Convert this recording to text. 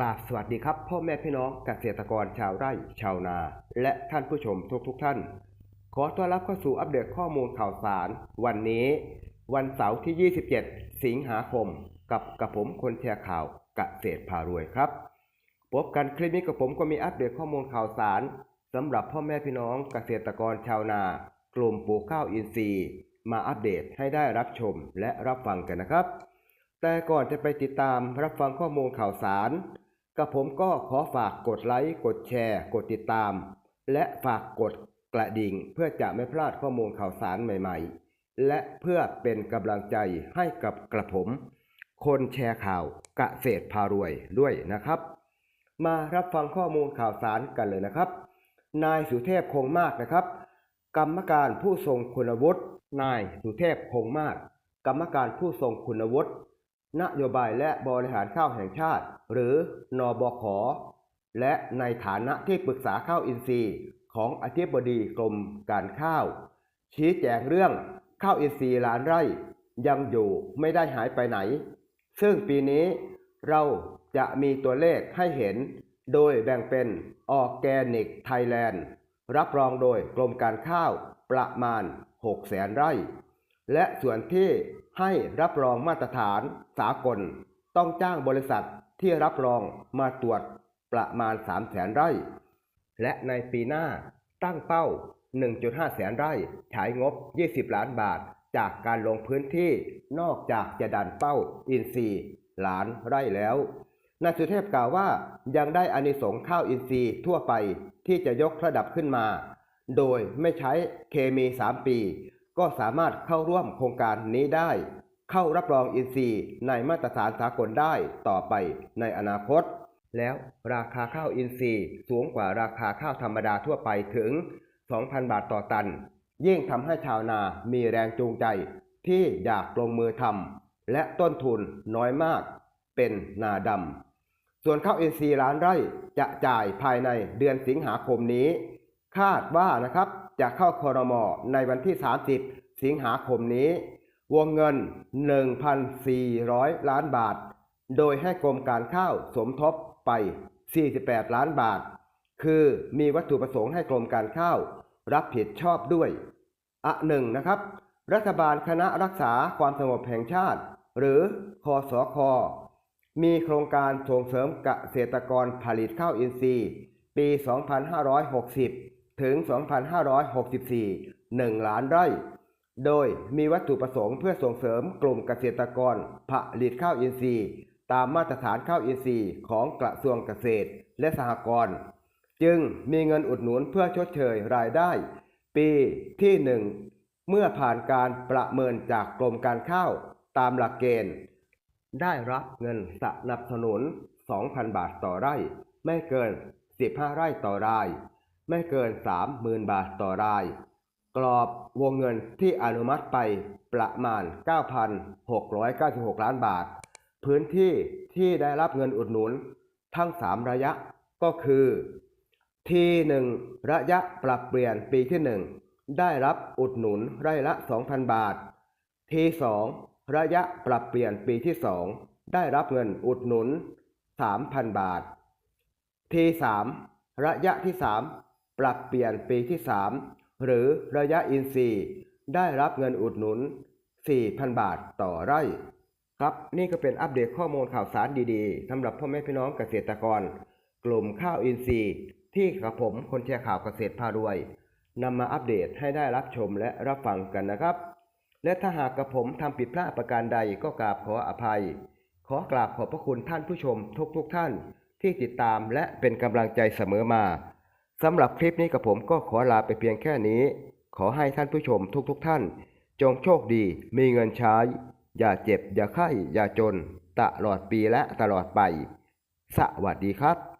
กราบสวัสดีครับ พ่อแม่พี่น้องเกษตรกรชาวไร่ชาวนา และท่านผู้ชมทุกทุกท่าน ขอต้อนรับเข้าสู่อัปเดตข้อมูลข่าวสาร วันนี้ วันเสาร์ที่ 27 สิงหาคม กับกับผมคนแชร์ข่าวเกษตรพารวยครับพบกันคลิปนี้กับผมก็มีอัปเดตข้อมูลข่าวสารสำหรับพ่อแม่พี่น้องเกษตรกรชาวนา กลุ่มปลูกข้าวอินทรีย์ มาอัปเดตให้ได้รับชมและรับฟังกันนะครับ แต่ก่อนจะไปติดตามรับฟังข้อมูลข่าวสาร กับผมก็ขอฝากกดไลค์ กดแชร์ กดติดตาม และฝากกดกระดิ่งเพื่อจะไม่พลาดข้อมูลข่าวสารใหม่ ๆ และเพื่อเป็นกำลังใจให้กับกระผม คนแชร์ข่าวกเกษตรพารวยด้วยนะครับ มารับฟังข้อมูลข่าวสารกันเลยนะครับ นายสุเทพคงมากนะครับ กรรมการผู้ทรงคุณวุฒินายสุเทพคงมาก กรรมการผู้ทรงคุณวุฒิ นโยบายและบริหารข้าวแห่งชาติ หรือนอบขและในฐานะที่ปรึกษาข้าวอินทรีย์ ของอธิบดีกรมการข้าว ชี้แจงเรื่องข้าวอินทรีย์ล้านไร่ ยังอยู่ไม่ได้หายไปไหน ซึ่งปีนี้เราจะมีตัวเลขให้เห็น โดยแบ่งเป็นออแกนิกไทยแลนด์ รับรองโดยกรมการข้าวประมาณ6แสนไร่ และส่วนที่ให้รับรองมาตรฐานสากล ต้องจ้างบริษัทที่รับรองมาตรวจประมาณ 3 แสนไร่ และในปีหน้าตั้งเป้า 1.5 แสนไร่ใช้งบ 20 ล้านบาท จากการลงพื้นที่นอกจากจะดันเป้าอินทรีย์ล้านไร่แล้วนายสุเทพกล่าวว่ายังได้อานิสงส์ข้าวอินทรีย์ทั่วไปที่จะยกระดับขึ้นมา โดยไม่ใช้เคมี 3 ปี ก็สามารถเข้าร่วมโครงการนี้ได้ เข้ารับรองอินทรีย์ในมาตรฐานสากลได้ต่อไปในอนาคต แล้วราคาข้าวอินทรีย์สูงกว่าราคาข้าวธรรมดาทั่วไปถึง 2,000 บาทต่อตัน ยิ่งทำให้ชาวนามีแรงจูงใจ ที่อยากลงมือทำและต้นทุนน้อยมาก เป็นนาดำส่วนข้าวอินทรีย์ล้านไร่จะจ่ายภายในเดือนสิงหาคมนี้ คาดว่านะครับ จะเข้าคอรมอในวันที่ 30 สิงหาคมนี้ วงเงิน 1,400 ล้านบาท โดยให้กรมการข้าวสมทบไป 48 ล้านบาท คือมีวัตถุประสงค์ให้กรมการข้าวรับผิดชอบด้วยอะหนึ่งนะครับ รัฐบาลคณะรักษาความสงบแห่งชาติ หรือคอสอคอมีโครงการส่งเสริมเกษตรกรผลิตข้าวอินทรีย์ ปี 2560 ถึง 2564 1 ล้านไร่ โดยมีวัตถุประสงค์เพื่อส่งเสริมกลุ่มเกษตรกรผลิตข้าวอินทรีย์ ตามมาตรฐานข้าวอินทรีย์ของกระทรวงเกษตรและสหกรณ์จึงมีเงินอุดหนุนเพื่อชดเชยรายได้ ปีที่หนึ่งเมื่อผ่านการประเมินจากกรมการข้าวตามหลักเกณฑ์ ได้รับเงินสนับสนุน 2,000 บาทต่อไร่ ไม่เกิน 15 ไร่ต่อราย ไม่เกิน 30,000 บาทต่อราย กรอบวงเงินที่อนุมัติไปประมาณ 9,696 ล้านบาท พื้นที่ที่ได้รับเงินอุดหนุนทั้ง 3 ระยะก็คือ ทีหนึ่งระยะปรับเปลี่ยนปีที่ 1 ได้รับอุดหนุนไร่ละ 2,000 บาท ทีสองระยะปรับเปลี่ยนปีที่ 2 ได้รับเงินอุดหนุน 3,000 บาท ทีสามระยะที่ 3 ปรับเปลี่ยนปีที่ 3 หรือระยะอินทรีย์ได้รับเงินอุดหนุน 4,000 บาทต่อไร่ ครับนี่ก็เป็นอัปเดตข้อมูลข่าวสารดีๆสำหรับพ่อแม่พี่น้องเกษตรกร กลุ่มข้าวอินทรีย์ ที่กับผมคนแชร์ข่าวเกษตรพารวยนำมาอัปเดตให้ได้รับชมและรับฟังกันนะครับ และถ้าหากกับผมทำผิดพลาดประการใดก็กราบขออภัย ขอกราบขอบพระคุณท่านผู้ชมทุกๆทท่านที่ติดตามและเป็นกำลังใจเสมอมา สำหรับคลิปนี้กับผมก็ขอลาไปเพียงแค่นี้ ขอให้ท่านผู้ชมทุกๆทท่าน จงโชคดีมีเงินใช้ อย่าเจ็บ อย่าไข้ อย่าจน ตลอดปีและตลอดไป สวัสดีครับ